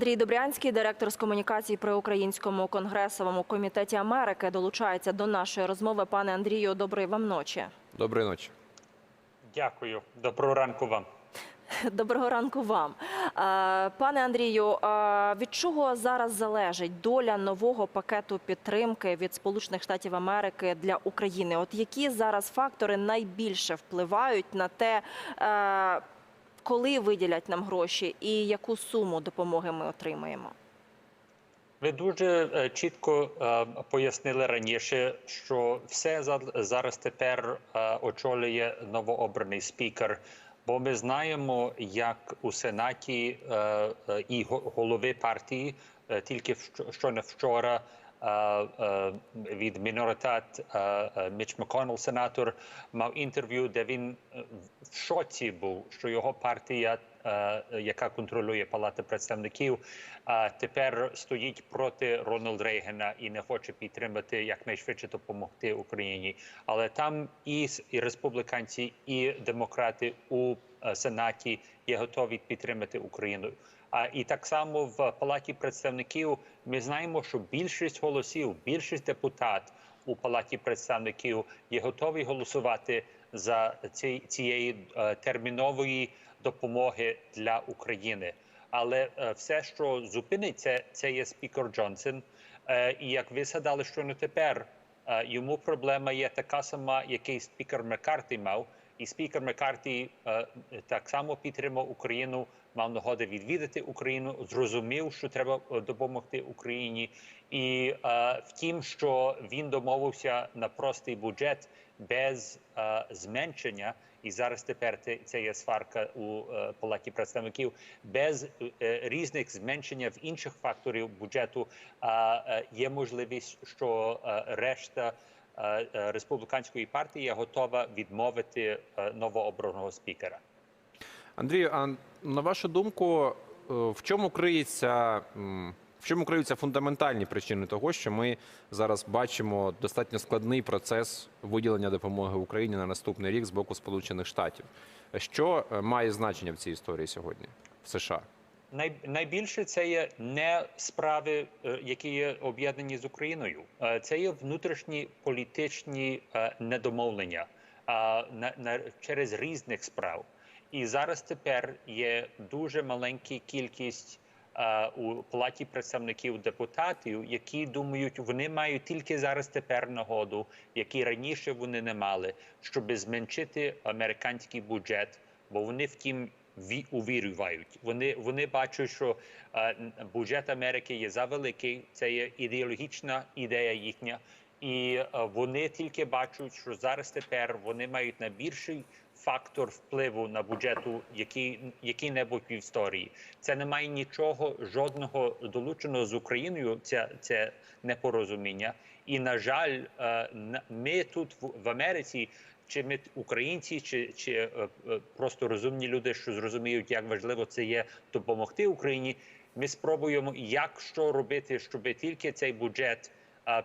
Андрій Добрянський, директор з комунікацій при Українському конгресовому комітеті Америки, долучається до нашої розмови. Пане Андрію, доброї вам ночі. Доброї ночі. Дякую. Доброго ранку вам. Доброго ранку вам, пане Андрію. Від чого зараз залежить доля нового пакету підтримки від Сполучених Штатів Америки для України? От які зараз фактори найбільше впливають на те, коли виділять нам гроші і яку суму допомоги ми отримаємо? Ви дуже е, чітко е, пояснили раніше, що все зараз тепер е, очолює новообраний спікер. Бо ми знаємо, як у сенаті і го- голови партії тільки вщо- щойно вчора від е, е, Міч Макконнелл, сенатор, мав інтерв'ю, де він е, в шоці був, що його партія, яка контролює Палату представників, тепер стоїть проти Рональда Рейгана і не хоче підтримати якнайшвидше допомогти Україні. Але там і, республіканці, і демократи у сенаті є готові підтримати Україну. А і так само в палаті представників ми знаємо, що більшість голосів, більшість депутат у палаті представників є готові голосувати за ці, цієї е, термінової допомоги для України. Але е, все, що зупиниться, це є спікер Джонсон. Е, і як ви згадали, що не тепер йому проблема є така сама, який спікер Маккарті мав. І спікер Маккарті е, так само підтримав Україну, мав нагоди відвідати Україну, зрозумів, що треба е, допомогти Україні, і е, втім, що він домовився на простий бюджет без е, зменшення. І зараз тепер це, є сварка у палаті представників без різних зменшення в інших факторів бюджету. Е, є можливість, що решта республіканської партії готова відмовити е, новообраного спікера. Андрію, а на вашу думку, е, в чому криється в чому криються фундаментальні причини того, що ми зараз бачимо достатньо складний процес виділення допомоги Україні на наступний рік з боку Сполучених Штатів? Що е, має значення в цій історії сьогодні в США? Най, найбільше це є не справи, е, які є об'єднані з Україною. Це є внутрішні політичні е, недомовлення через різних справ. І зараз тепер є дуже маленька кількість е, у палаті представників депутатів, які думають, вони мають тільки зараз тепер нагоду, які раніше вони не мали, щоб зменшити американський бюджет, бо вони втім увірюють. Вони вони бачать, що е, бюджет Америки є завеликий, це є ідеологічна ідея їхня, і е, вони тільки бачать, що зараз тепер вони мають найбільший фактор впливу на бюджету, який який-небудь в історії. Це не має нічого жодного долученого з Україною. Це це непорозуміння. І на жаль, е, ми тут в Америці. Чи ми українці, чи, чи е, е, просто розумні люди, що зрозуміють, як важливо це є допомогти Україні. Ми спробуємо, як що робити, щоб тільки цей бюджет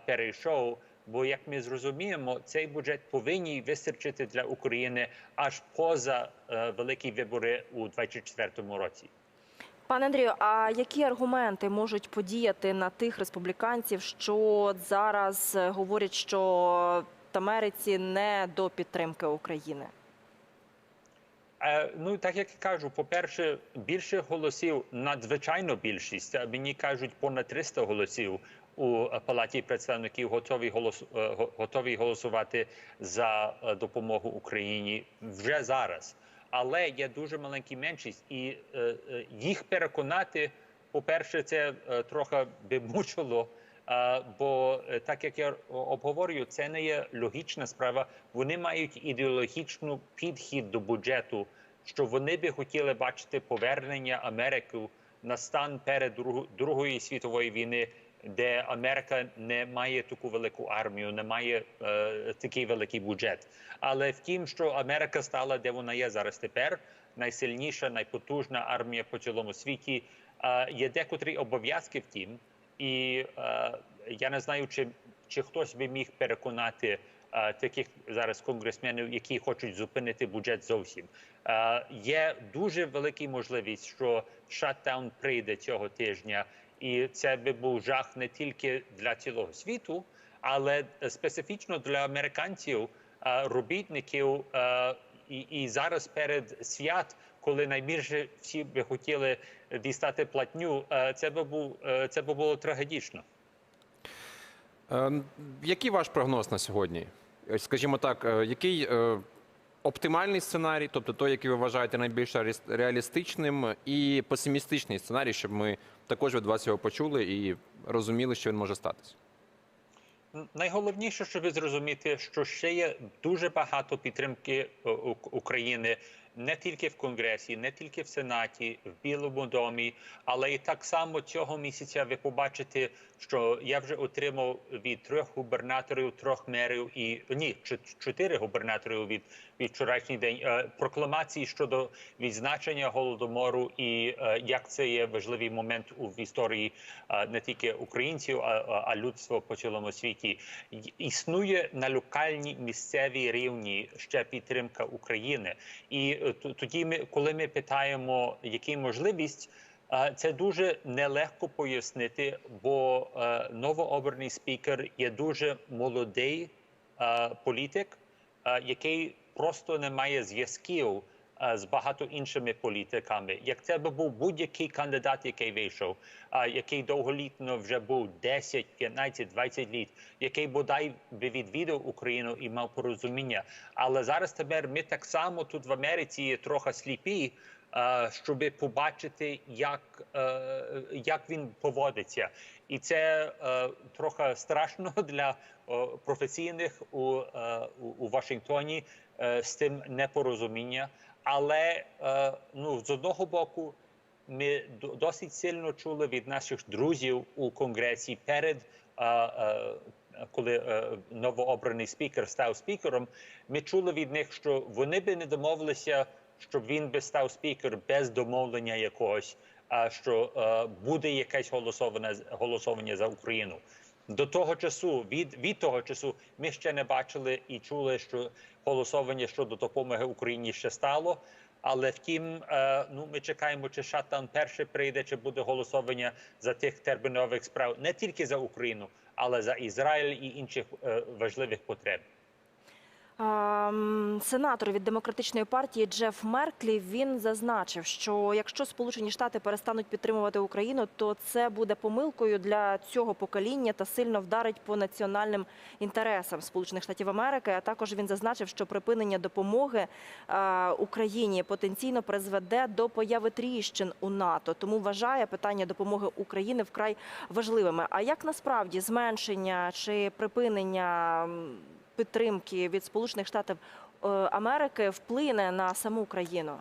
перейшов. Бо як ми зрозуміємо, цей бюджет повинні вистачити для України аж поза е, великі вибори у 2024 році. Пане Андрію, а які аргументи можуть подіяти на тих республіканців, що зараз говорять, що Америці не до підтримки України? Е, ну так як кажу, по-перше, більше голосів, надзвичайно більшість. Мені кажуть, понад 300 голосів у е, палаті представників готові голос е, готові голосувати за е, допомогу Україні вже зараз. Але є дуже маленька меншість, і е, е, їх переконати, по-перше, це е, трохи би мучило. Бо е, так як я обговорюю, це не є логічна справа. Вони мають ідеологічну підхід до бюджету, що вони би хотіли бачити повернення Америки на стан перед Другої світової війни, де Америка не має таку велику армію, не має е, такий великий бюджет. Але втім, що Америка стала, де вона є зараз тепер, найсильніша, найпотужна армія по цілому світі. Е, є декотрі обов'язки втім. І е, я не знаю, чи, чи хтось би міг переконати е, таких зараз конгресменів, які хочуть зупинити бюджет зовсім. Е, Є дуже велика можливість, що шатдаун прийде цього тижня, і це би був жах не тільки для цілого світу, але специфічно для американців, е, робітників. е, І, і зараз перед свят, коли найбільше всі би хотіли дістати платню, е, це би був е, це би було трагедично. Е, Який ваш прогноз на сьогодні? Скажімо так, який оптимальний сценарій, тобто той, який ви вважаєте найбільш реалістичним, і песимістичний сценарій, щоб ми також від вас його почули і розуміли, що він може статися? Найголовніше, щоб зрозуміти, що ще є дуже багато підтримки України не тільки в Конгресі, не тільки в Сенаті, в Білому домі, але і так само цього місяця ви побачите, що я вже отримав від трьох губернаторів, трьох мерів і ні, чот- чотири губернаторів від, від вчорашній день е, прокламації щодо відзначення голодомору і е, як це є важливий момент у в історії е, не тільки українців, а, людства по цілому світі. Існує на локальній місцевій рівні ще підтримка України. І тоді ми, коли ми питаємо, які можливість. Це дуже нелегко пояснити, бо новообраний спікер є дуже молодий політик, який просто не має зв'язків е, з багато іншими політиками. Як це би був будь-який кандидат, який вийшов, е, який довголітно вже був 10, 15, 20 літ, який бодай би відвідав Україну і мав порозуміння. Але зараз тепер ми так само тут в Америці трохи сліпі. Е, Щоб побачити, як, е, як він поводиться, і це е, трохи страшно для професійних у, у, Вашингтоні з тим непорозуміння. Але ну з одного боку, ми досить сильно чули від наших друзів у конгресі перед. коли новообраний спікер став спікером, ми чули від них, що вони би не домовилися, щоб він би став спікер без домовлення якогось, а що е, буде якесь голосоване голосування за Україну. До того часу, від, від того часу, ми ще не бачили і чули, що голосування щодо допомоги Україні ще стало. Але втім, е, ну ми чекаємо, чи шатан перше прийде, чи буде голосування за тих термінових справ не тільки за Україну, але за Ізраїль і інших е, важливих потреб. Сенатор від демократичної партії Джеф Мерклі він зазначив, що якщо Сполучені Штати перестануть підтримувати Україну, то це буде помилкою для цього покоління та сильно вдарить по національним інтересам Сполучених Штатів Америки. А також він зазначив, що припинення допомоги е, Україні потенційно призведе до появи тріщин у НАТО. Тому вважає питання допомоги України вкрай важливими. А як насправді зменшення чи припинення? Підтримки від Сполучених Штатів е, Америки вплине на саму Україну?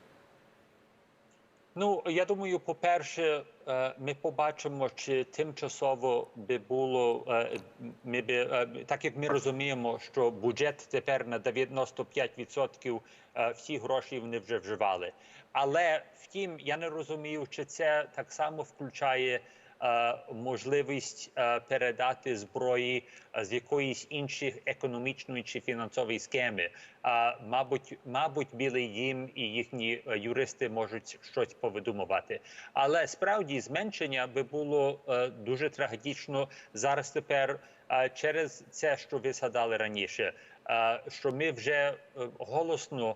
Ну я думаю, по-перше, е, ми побачимо, чи тимчасово би було е, ми би так як ми розуміємо, що бюджет тепер на 95% е, всі гроші вони вже вживали. Але втім, я не розумію, чи це так само включає. Е, Можливість е, передати зброї е, з якоїсь інших економічної чи фінансової схеми. Мабуть, мабуть, білий дім і їхні юристи можуть щось повидумувати. Але справді зменшення би було дуже трагічно зараз. Тепер через це, що ви згадали раніше, що ми вже голосно.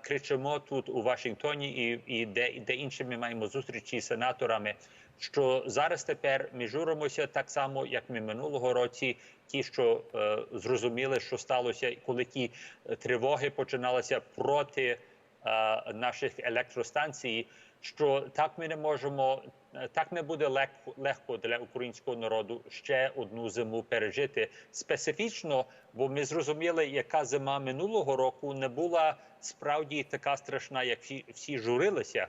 Кричимо тут у Вашингтоні і, і де, де інші ми маємо зустрічі з сенаторами, що зараз тепер ми журимося так само, як ми минулого році, ті, що е, зрозуміли, що сталося, коли ті е, тривоги починалися проти е, наших електростанцій. Що так ми не можемо, е, так не буде легко, легко для українського народу ще одну зиму пережити специфічно, бо ми зрозуміли, яка зима минулого року не була справді така страшна, як всі, всі журилися.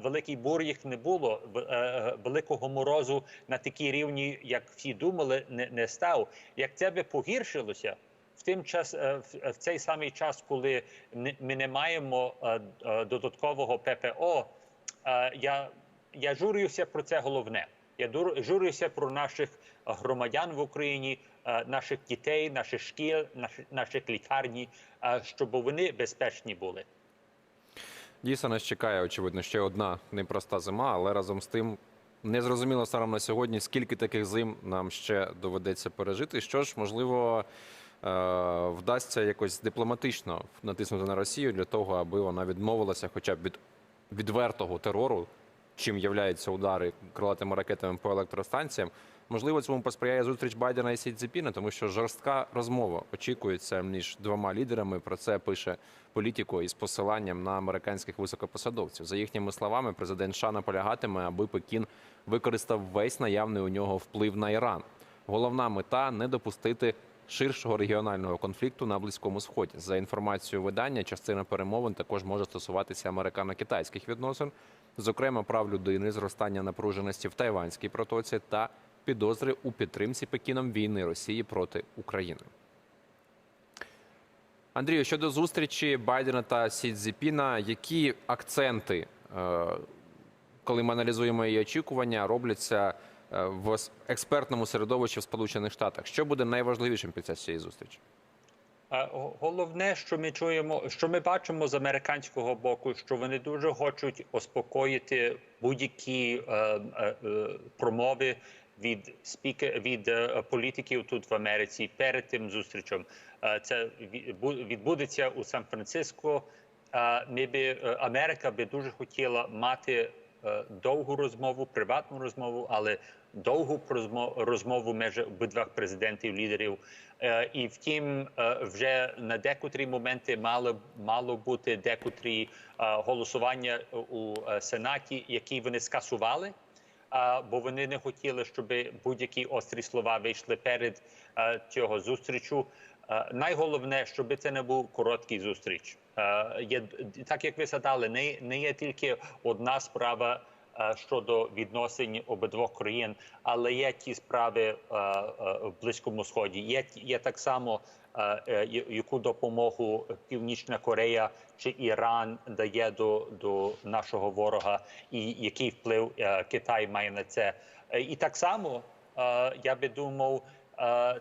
Великий бур їх не було. В- е, великого морозу на такій рівні, як всі думали, не, не став. Як це би погіршилося в тим час, е, в, цей самий час, коли ми не маємо е, е, додаткового ППО, е, я, я журюся про це головне. Я журюся про наших громадян в Україні, е, наших дітей, наших шкіл, наших, лікарні, е, щоб вони безпечні були. Дійсно, нас чекає, очевидно, ще одна непроста зима, але разом з тим незрозуміло станом на сьогодні, скільки таких зим нам ще доведеться пережити. Що ж, можливо, е, вдасться якось дипломатично натиснути на Росію для того, аби вона відмовилася хоча б від відвертого терору, чим являються удари крилатими ракетами по електростанціям. Можливо, цьому посприяє зустріч Байдена і Сі Цзіпіна, тому що жорстка розмова очікується між двома лідерами. Про це пише політико із посиланням на американських високопосадовців. За їхніми словами, президент США наполягатиме, аби Пекін використав весь наявний у нього вплив на Іран. Головна мета не допустити ширшого регіонального конфлікту на близькому сході. За інформацією видання, частина перемовин також може стосуватися американо-китайських відносин, зокрема прав людини, зростання напруженості в Тайванській протоці та підозри у підтримці Пекіном війни Росії проти України. Андрію, щодо зустрічі Байдена та Сі Цзіпіна, які акценти, е, коли ми аналізуємо її очікування, робляться е, в експертному середовищі в Сполучених Штатах? Що буде найважливішим під час цієї зустрічі? Го- Головне, що ми чуємо, що ми бачимо з американського боку, що вони дуже хочуть успокоїти будь-які е, е, е, промови від спікер від е, політиків тут в Америці перед тим зустрічем. Е, це ві- відбудеться у Сан-Франциско. Е, Ми би Америка би дуже хотіла мати довгу розмову, приватну розмову, але довгу розмо- розмову між обидвох президентів, лідерів. Е, І втім, е, вже на декотрі моменти мало мало бути декотрі е, голосування у сенаті, які вони скасували. Бо вони не хотіли, щоб будь-які острі слова вийшли перед цього зустрічу. Найголовне, щоб це не був короткий зустріч. Є так, як ви згадали, не, не є тільки одна справа щодо відносин обидвох країн, але є ті справи е, е, в близькому сході. Є є так само. е, е, Яку допомогу Північна Корея чи Іран дає до, до нашого ворога, і який вплив е, Китай має на це? Е, І так само е, я би думав, е,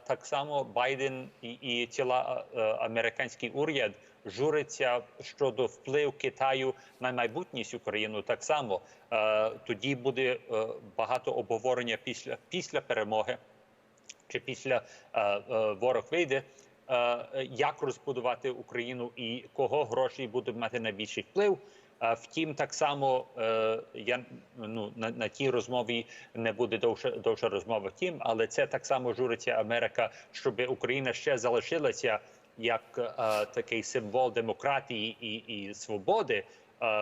так само Байден і, і ціла е, американський уряд журиться щодо вплив Китаю на майбутність України. Так само Е, тоді буде е, багато обговорення після після перемоги чи після е, е, ворог вийде. е, Як розбудувати Україну і кого гроші будуть мати найбільший вплив? Втім, так само е, я ну на, на тій розмові не буде довша довша розмова. Втім, але це так само журиться Америка, щоб Україна ще залишилася як е, такий символ демократії і, і свободи е,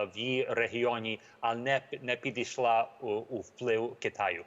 в її регіоні, а не не підійшла у, у вплив Китаю.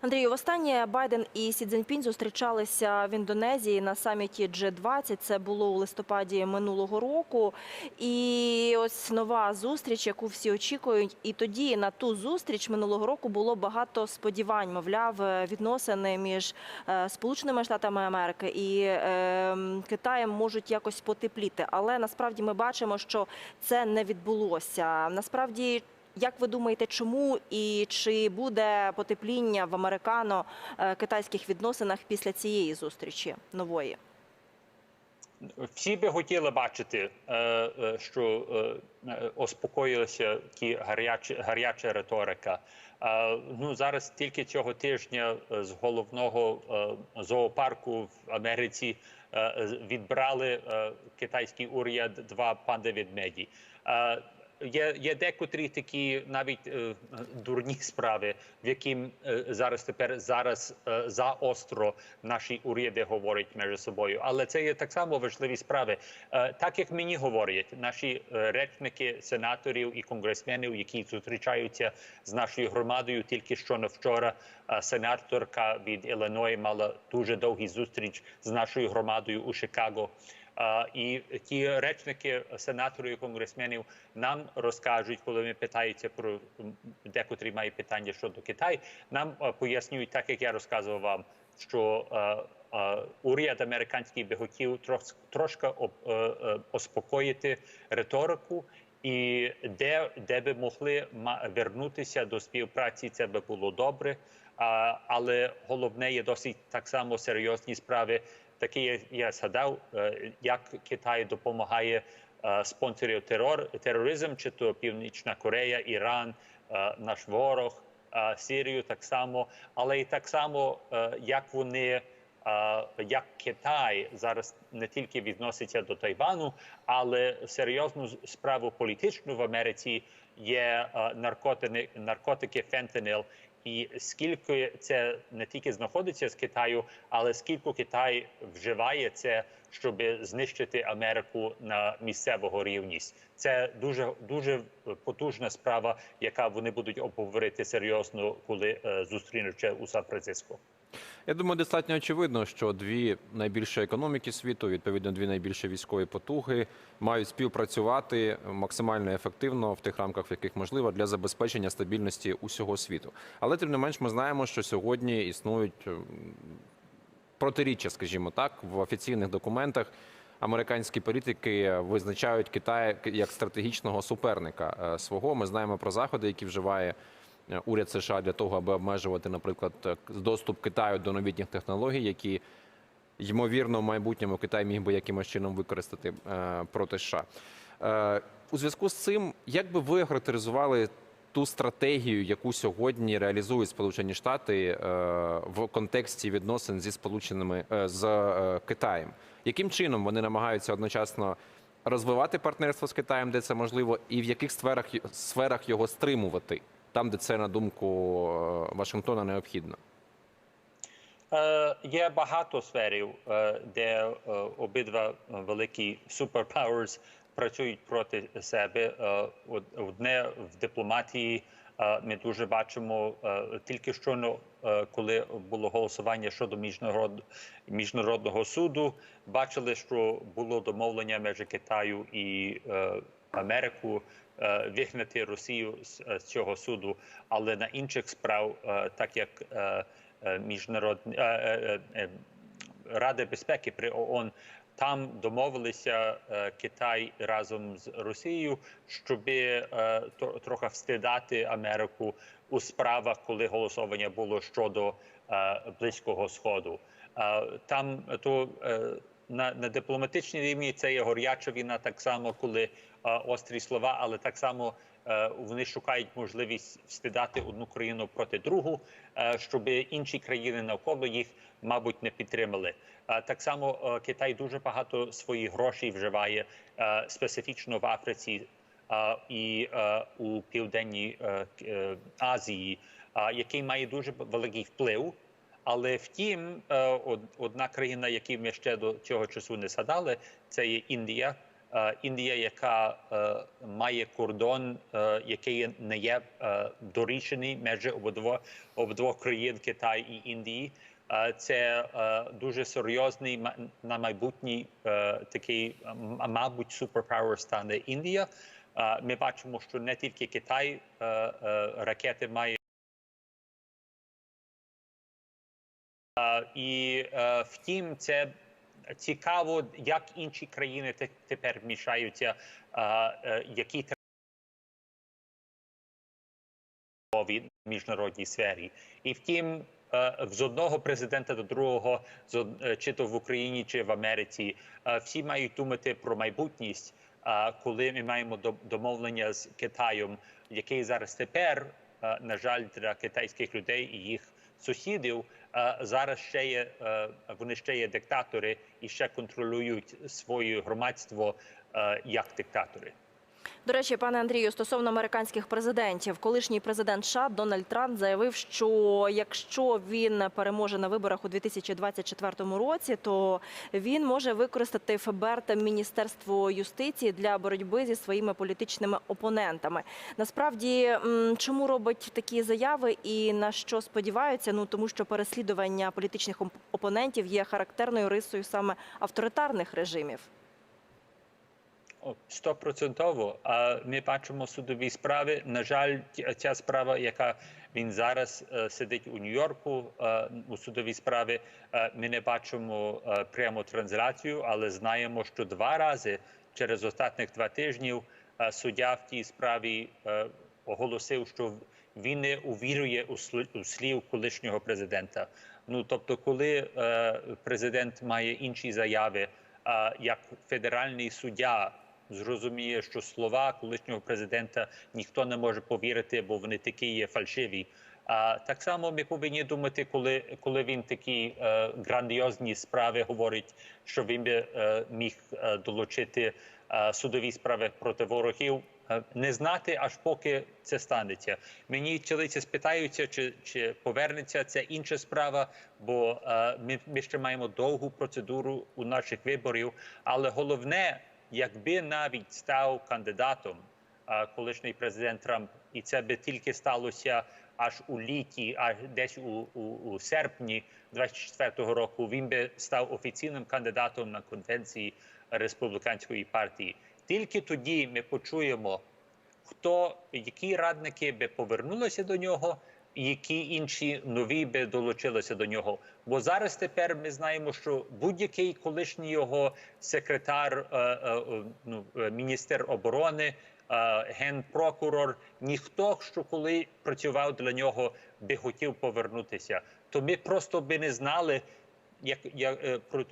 Андрію, востаннє Байден і Сі Цзіньпінь зустрічалися в Індонезії на саміті G20. Це було у листопаді минулого року. І ось нова зустріч, яку всі очікують. І тоді на ту зустріч минулого року було багато сподівань. Мовляв, е, відносини між е, Сполученими Штатами Америки і е, Китаєм можуть якось потепліти. Але насправді ми бачимо, що це не відбулося. Насправді. Як ви думаєте, чому і чи буде потепління в американо-китайських відносинах після цієї зустрічі нової? Всі би хотіли бачити, е, е, що е, е, успокоїлася ті гарячі гаряча риторика. Е, Ну зараз тільки цього тижня е, з головного е, зоопарку в Америці е, відбрали е, китайський уряд два. Е, Є, є декотрі такі навіть е, дурні справи, в яким е, зараз тепер зараз е, заостро наші уряди говорять між собою. Але це є так само важливі справи. Е, так як мені говорять, наші е, речники, сенаторів і конгресменів, які зустрічаються з нашою громадою, тільки що на вчора е, сенаторка від Іллиної мала дуже довгий зустріч з нашою громадою у Чикаго. І ті речники сенаторів і конгресменів нам розкажуть, коли ми питаються про декотрі мають питання щодо Китаю, нам пояснюють, так як я розказував вам, що уряд американський би хотів трошки об- е, е, риторику. І де, де би могли вернутися до співпраці, це би було добре. Але головне є досить так само серйозні справи. Такі я- згадав, е, як Китай допомагає е, спонсорів терор, тероризм, чи то Північна Корея, Іран, е, наш ворог, Сирію так само, але і так само, як вони. Як Китай зараз не тільки відноситься до Тайвану, але серйозну справу політичну в Америці є наркотики, наркотики фентанил. І скільки це не тільки знаходиться з Китаю, але скільки Китай вживає це, щоб знищити Америку на місцевого рівність. Це дуже дуже потужна справа, яка вони будуть обговорити серйозно, коли е, зустрінуться у Сан-Франциско. Я думаю, достатньо очевидно, що дві найбільші економіки світу, відповідно, дві найбільші військові потуги, мають співпрацювати максимально ефективно в тих рамках, в яких можливо, для забезпечення стабільності усього світу. Але тим не менш, ми знаємо, що сьогодні існують протиріччя, скажімо так, в офіційних документах. Американські політики визначають Китай як стратегічного суперника е, свого. Ми знаємо про заходи, які вживає уряд США для того, аби обмежувати, наприклад, е, доступ Китаю до новітніх технологій, які ймовірно в майбутньому Китай міг би якимось чином використати е, проти США. Е, У зв'язку з цим, як би ви охарактеризували ту стратегію, яку сьогодні реалізують Сполучені Штати е, в контексті відносин зі сполученими е, з е, Китаєм? Яким чином вони намагаються одночасно розвивати партнерство з Китаєм, де це можливо, і в яких сферах сферах його стримувати, там, де це на думку е, Вашингтона необхідно? Е, Є багато сферів, е, де обидва великі суперпауерс працюють проти себе. Одне в дипломатії ми дуже бачимо тільки е, коли було голосування щодо міжнарод... міжнародного суду, бачили, що було домовлення між Китаю і Америку вигнати Росію з, з цього суду, але на інших справ, е, так як е, е, міжнародні е, е, е, Ради безпеки при ООН. Там домовилися е, Китай разом з Росією, щоб е, трохи встидати Америку у справах, коли голосування було щодо е, близького сходу. Е, там то е, на, на дипломатичній рівні це є горяча війна, так само, коли е, острі слова, але так само е, вони шукають можливість встидати одну країну проти другу, е, щоб інші країни навколо їх, мабуть, не підтримали. Е, Так само е, Китай дуже багато своїх грошей вживає е, специфічно в Африці е, і е, у південній е, Азії, е, який має дуже великий вплив. Але втім, е, одна країна, яку ми ще до цього часу не згадали, це є Індія. Е, Індія, яка е, має кордон, який не є дорічений між обидва обидвох країн Китай і Індії. Це дуже серйозний на майбутній такий, мабуть, суперпауер стане Індія. Ми бачимо, що не тільки Китай ракети має. І е, втім, це цікаво, як інші країни те- тепер вмішаються, е, е, які в міжнародній сфері. І втім, з одного президента до другого, з чи то в Україні, чи в Америці, всі мають думати про майбутність. Коли ми маємо до- домовлення з Китаєм, який зараз тепер, на жаль, для китайських людей і їх сусідів, зараз ще є е, вони ще є диктатори і ще контролюють своє громадство е, як диктатори. До речі, пане Андрію, стосовно американських президентів, колишній президент США Дональд Трамп заявив, що якщо він переможе на виборах у 2024 році, то він може використати ФБР та Міністерство юстиції для боротьби зі своїми політичними опонентами. Насправді, чому робить такі заяви і на що сподіваються? Ну тому що переслідування політичних опонентів є характерною рисою саме авторитарних режимів. Стопроцентово. А ми бачимо судові справи. На жаль, ця справа, яка він зараз е, сидить у Нью-Йорку е, у судовій справі, е, ми не бачимо прямо трансляцію, але знаємо, що два рази через останніх два тижнів суддя в тій справі оголосив, що він не увірує у слів колишнього президента. Ну тобто, коли президент має інші заяви, як федеральний суддя зрозуміє, що слова колишнього президента ніхто не може повірити, бо вони такі є фальшиві. А так само ми повинні думати, коли, коли він такі е, грандіозні справи говорить, що він би е, міг е, долучити е, судові справи проти ворогів. е, Не знати, аж поки це станеться. Мені чоловіці спитаються, чи, чи повернеться це інша справа, бо е, ми, ми ще маємо довгу процедуру у наших виборів. Але головне, якби навіть став кандидатом а, колишній президент Трамп, і це би тільки сталося аж у літі, аж десь у, у, у серпні 24-го року. Він би став офіційним кандидатом на конвенції республіканської партії. Тільки тоді ми почуємо, хто які радники би повернулися до нього. Які інші нові би долучилися до нього? Бо зараз тепер ми знаємо, що будь-який колишній його секретар, е, е, е, ну, міністр оборони, генпрокурор, ніхто, що коли працював для нього, би хотів повернутися. То ми просто би не знали, як, як про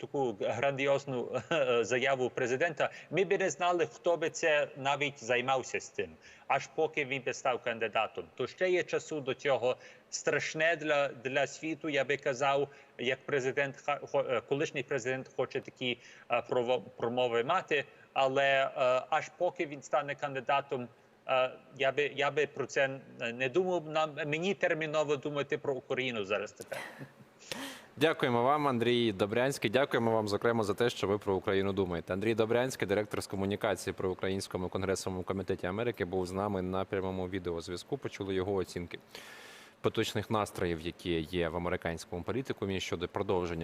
таку грандіозну е, заяву президента, ми би не знали, хто би це навіть займався з цим, аж поки він би став кандидатом. То ще є часу до цього. Страшне для, для світу, я би казав, як президент е, колишній президент хоче такі е, промови мати, але аж поки він стане кандидатом. Я би я би про це не думав. Нам мені терміново думати про Україну зараз тепер. Дякуємо вам, Андрій Добрянський. Дякуємо вам, зокрема, за те, що ви про Україну думаєте. Андрій Добрянський, директор з комунікації при Українському конгресовому комітеті Америки, був з нами на прямому відеозв'язку. Почули його оцінки поточних настроїв, які є в американському політикумі щодо продовження.